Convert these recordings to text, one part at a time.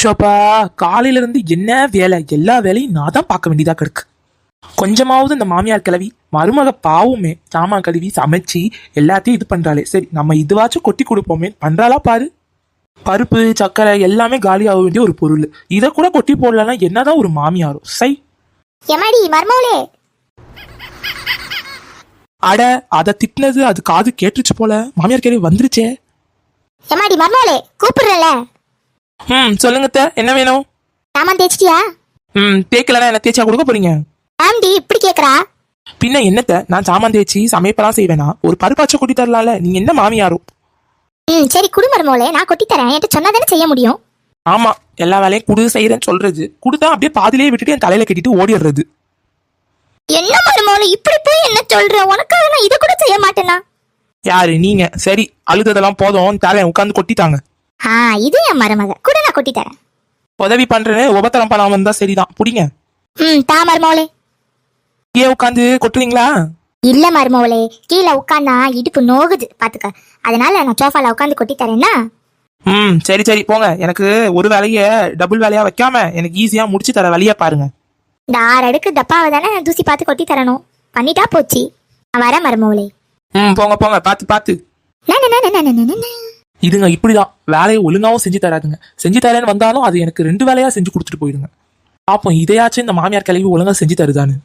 ஷோப்பா காலையில இருந்து என்ன வேலை? எல்லா வேலையும் நான் தான் பார்க்க வேண்டியதா கிடக்கு. கொஞ்சமாவது இந்த மாமியார் கிளவி மருமக பாவுமே சாமான் கழுவி சமைச்சு எல்லாத்தையும் இது பண்றாளே. சரி நம்ம இதுவாச்சும் கொட்டி கொடுப்போமே. பண்றாளா பாரு. பருப்பு சக்கரை எல்லாமே காலியாக வேண்டிய ஒரு பொருள். இதை கூட கொட்டி போடலன்னா என்னதான் ஒரு மாமியாரும் சை. எமாடி மர்மோலே அட அதை திட்டினது அது காது கேட்டுருச்சு போல. மாமியார் கிளவி வந்துருச்சே. எமாடி மர்மோலே கூப்பிடுறல ம் சொல்லுங்க அத்தை, என்ன வேணும்? சாமான் தேய்ச்சிட்டியா? ம் தேக்கலன்னா என்ன தேய்ச்சா கொடுக்க போறீங்க? ஆண்டி இப்படி கேக்குறா? பின்ன என்னத்த நான் சாமான் தேய்ச்சி சமைப்பெல்லாம் செய்வேனா? ஒரு பருப்பாச்சை கொட்டி தரலாம்ல. நீங்க என்ன மாமியாரும் ம் சரி குடு மர்மோலே நான் கொட்டி தரேன். என்கிட்ட சொன்னா தானே செய்ய முடியும். ஆமா எல்லா வேலையும் குடு செய்யறேன்னு சொல்றது. குடுத்தா அப்படியே பாதியிலே விட்டுட்டு என் தலையில கட்டிட்டு ஓடிடுறது. என்ன மர்மோலே இப்படி போய் என்ன சொல்ற? உனக்காக நான் இதை கூட செய்ய மாட்டேனா? யாரு? நீங்க. சரி அழுததெல்லாம் போதும். தலை உட்காந்து கொட்டிட்டாங்க ஆ இது என் மருமக. கூட நான் கொட்டி தரேன். உதவி பண்றேன்னு உபத்தரம் பழம் இருந்தா சரிதான். புடிங்க. ம் தா மருமவளே ஏன் உட்காந்து கொட்டுறீங்களா? இல்ல மருமவளே கீழே உட்காந்தா இடுப்பு நோகுது. பாத்துக்க. அதனால நான் சோஃபால உட்காந்து கொட்டி தரேன்னா ம் சரி சரி. போங்க. எனக்கு ஒரு வேலைய டபுள் வேலையா வைக்காம எனக்கு ஈஸியா முடிச்சு தர வழியா பாருங்க. இந்த ஆறு அடுக்கு டப்பாவை தானே தூசி பார்த்து கொட்டி தரணும். பண்ணிட்டா போச்சு. நான் வரேன் மருமவளே ம் போங்க போங்க. பார்த்து பார்த்து. நான் நான் நான் நான் நான் நான் இதுங்க இப்படிதான். வேலையை ஒழுங்காவும் செஞ்சு தராதுங்க. செஞ்சு தரேன்னு வந்தாலும் அது எனக்கு ரெண்டு வேலையா செஞ்சு கொடுத்துட்டு போயிடுங்க. அப்போ இதையாச்சும் இந்த மாமியார் கிளவி ஒழுங்கா செஞ்சு தருதான்னு.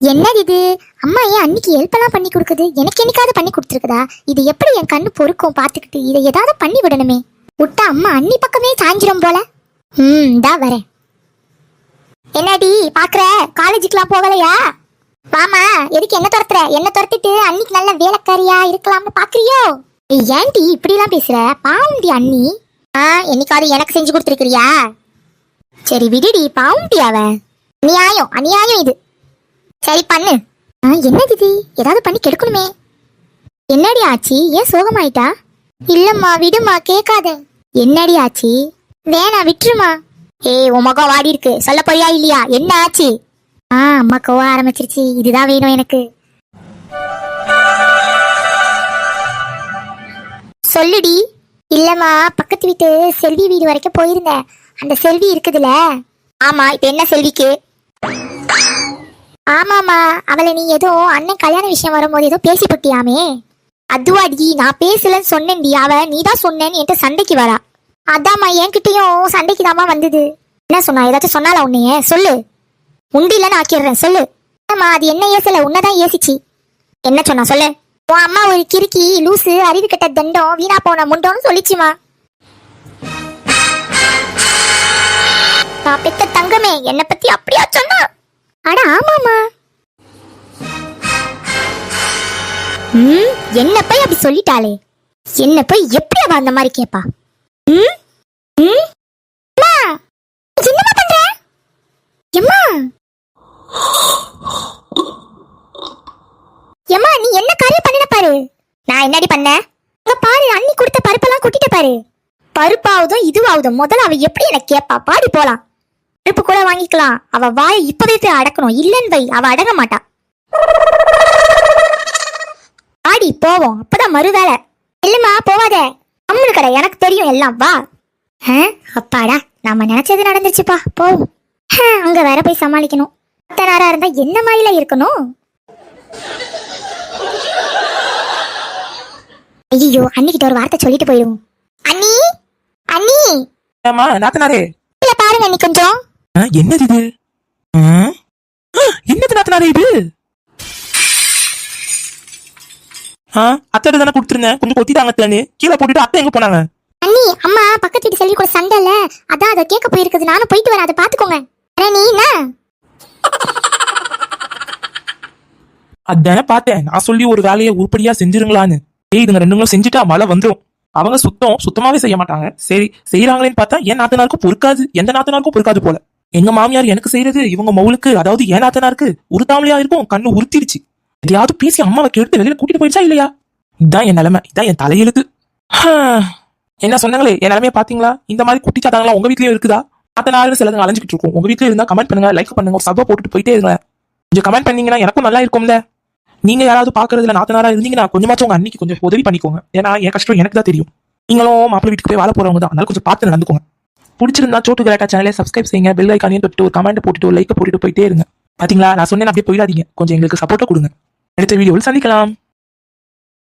என்னது இது? அம்மா ஏன் அன்னைக்கு ஹெல்ப் எல்லாம் பண்ணி கொடுக்குது? எனக்கு என்னைக்காவது பண்ணி கொடுத்துருக்குதா? இது எப்படி என் கண்ணு பொறுக்கும் பார்த்துக்கிட்டு இதை ஏதாவது பண்ணி விடணுமே. விட்டா அம்மா அன்னி பக்கமே சாஞ்சிரும் போல. ம் இந்தா வரேன். என்னடி பாக்குற காலேஜுக்குலாம் போகலையா? பாமா எதுக்கு என்ன துரத்துற? என்ன துரத்திட்டு அன்னைக்கு நல்ல வேலைக்காரியா இருக்கலாம்னு பாக்குறியோ? ஏன்டி இப்படி எல்லாம் பேசுற? பாவம்டி அண்ணி. ஆ என்னைக்காவது எனக்கு செஞ்சு கொடுத்துருக்கிறியா? சரி விடுடி பாவம்டி அவன் அநியாயம் அநியாயம் இது. சரி பண்ணு. ஆ என்னது இது? ஏதாவது பண்ணி கெடுக்கணுமே. என்னடி ஆச்சி? ஏன் சோகமாயிட்டா? இல்லம்மா விடுமா கேட்காத. என்னடி ஆச்சி? வேணா விட்டுருமா. ஏய் உன் முகம் வாடி இருக்கு. சொல்ல போறியா இல்லையா? என்ன ஆச்சு? ஆ அம்மா கோவ ஆரம்பிச்சிருச்சு. இதுதான் வேணும் எனக்கு. சொல்லுடி. இல்லம்மா பக்கத்து வீட்டு செல்வி வீடு வரைக்கும் போயிருந்தேன். அந்த செல்வி இருக்குதுல்ல? ஆமா இப்ப என்ன செல்விக்கு? ஆமாமா அவளை நீ ஏதோ அண்ணன் கல்யாண விஷயம் வரும்போது ஏதோ பேசி போட்டியாமே. அதுவாடி நான் பேசலன்னு சொன்னேன்டி. அவ நீ தான் சொன்னேன்னு என்கிட்ட சண்டைக்கு வரா. அதாம்மா என்கிட்டயும் சண்டைக்கு தாம்மா வந்தது. என்ன சொன்னா? ஏதாச்சும் சொன்னாலா உன்னைய? சொல்லு. உண்டில ஆக்கிடுறேன் சொல்லு. அம்மா அது என்ன ஏசல? உன்னதான் ஏசிச்சு. என்ன சொன்னா சொல்லு. உன் அம்மா ஒரு கிறுக்கி லூசு அறிவு கட்ட தண்டம் வீணா போன முண்டோன்னு சொல்லிச்சுமா. நான் பெத்த தங்கமே என்னை பத்தி அப்படியா சொன்னா? அட ஆமாமா ம் என்ன போய் அப்படி சொல்லிட்டாளே. என்ன போய் எப்படி அவ அந்த மாதிரி கேப்பா? ம் ம். எம்மா நீ என்ன காரியம் பண்ணின பாரு? நான் என்னடி பண்ணேன் இங்க பாரு அண்ணி கொடுத்த பருப்பெல்லாம் கொட்டிட்ட பாரு. பருப்பாவதும் இதுவாவதும். முதல்ல அவ எப்படி எனக்கு கேப்பா? பாடி போலாம். பருப்பு கூட வாங்கிக்கலாம். அவ வாயை இப்பவே போய் அடக்கணும். இல்லன்னு வை. அவ அடங்க மாட்டா. பாடி போவோம். அப்பதான் மறு வேலை. இல்லம்மா போவாத. அம்மனு கடை. எனக்கு தெரியும் எல்லாம். வா. ஆ, அப்பாடா நம்ம நினைச்சது நடந்துருச்சுப்பா. போவோம் அங்க வேற போய் சமாளிக்கணும். அத்தை நேரம் இருந்தா என்ன மாதிரில இருக்கணும்? ஐயோ அன்னிக்கிட்ட ஒரு வார்த்தை சொல்லிட்டு போயிடுவோம். அண்ணி? அண்ணி? ஏமா நாத்தனாரே? இல்ல பாருங்க அண்ணி கொஞ்சம். என்னது இது? என்னது நாத்தனாரே இது? அத்தை தானே கொடுத்துருந்தேன். கொஞ்சம் கொத்திட்டாங்க தேனு கீழே போட்டுட்டு அத்தை எங்க போனாங்க? அண்ணி அம்மா பக்கத்து வீட்டு செல்வி கூட சண்டை இல்ல. அதான் அதை கேட்க போயிருக்குது. நானும் போயிட்டு வரேன். அதை பாத்துக்கோங்க அண்ணா, அதானே பார்த்தேன். நான் சொல்லி ஒரு வேலையை உருப்படியா செஞ்சிருங்களான்னு. ஏய் இதுங்க ரெண்டுங்களும் செஞ்சுட்டா மழை வந்துரும். அவங்க சுத்தம் சுத்தமாவே செய்ய மாட்டாங்க. சரி செய்யறாங்களேன்னு பார்த்தா என் நாத்தனாருக்கும் பொறுக்காது எந்த நாத்தனாருக்கும் பொறுக்காது போல. எங்க மாமியார் எனக்கு செய்யறது இவங்க மவுளுக்கு அதாவது என் நாத்தனாருக்கு உருத்தாமலையா இருக்கும் கண்ணு உறுத்திடுச்சு எதையாவது பேசி அம்மாவை கெடுத்து வெளியில கூட்டிட்டு போயிடுச்சா இல்லையா? இதான் என் நிலைமை இதான் என் தலையெழுத்து. என்ன சொன்னாங்களே என் நிலைமைய பாத்தீங்களா இந்த மாதிரி குட்டிச்சாத்தாங்களா உங்க வீட்லயும் இருக்குதா? நாத்தனாருன்னு சிலதுங்க அலைஞ்சிட்டு இருக்கும் உங்க வீட்ல இருந்தா கமெண்ட் பண்ணுங்க லைக் பண்ணுங்க ஒரு சப்பா போட்டுட்டு போயிட்டே இருங்க. கொஞ்சம் கமெண்ட் பண்ணீங்கன்னா எனக்கும் நல்லா இருக்கும்ல. நீங்க யாராவது பாக்குறதுல நாத்தனாரா இருந்தீங்கன்னா கொஞ்சமாச்சும் உங்க அன்னைக்கு கொஞ்சம் உதவி பண்ணிக்கோங்க. ஏன்னா என் கஷ்டம் எனக்கு தான் தெரியும். நீங்களும் மாப்பிள்ளை வீட்டுக்கு போய் வாழ போறவங்க தான். அதனால கொஞ்சம் பார்த்து நடந்துக்கோங்க. பிடிச்சிருந்தா சோட்டு கிராக்கா சேனலை சப்ஸ்கிரைப் செய்யுங்க. பெல் ஐக்கானையும் தொட்டு ஒரு கமெண்ட் போட்டுட்டு ஒரு லைக் போட்டுட்டு போயிட்டே இருங்க. பாத்தீங்களா? நான் சொன்னேன் அப்படியே போயிடாதீங்க. கொஞ்சம் எங்களுக்கு சப்போர்ட்டை கொடுங்க. அடுத்த வீடியோவில் சந்திக்கலாம்.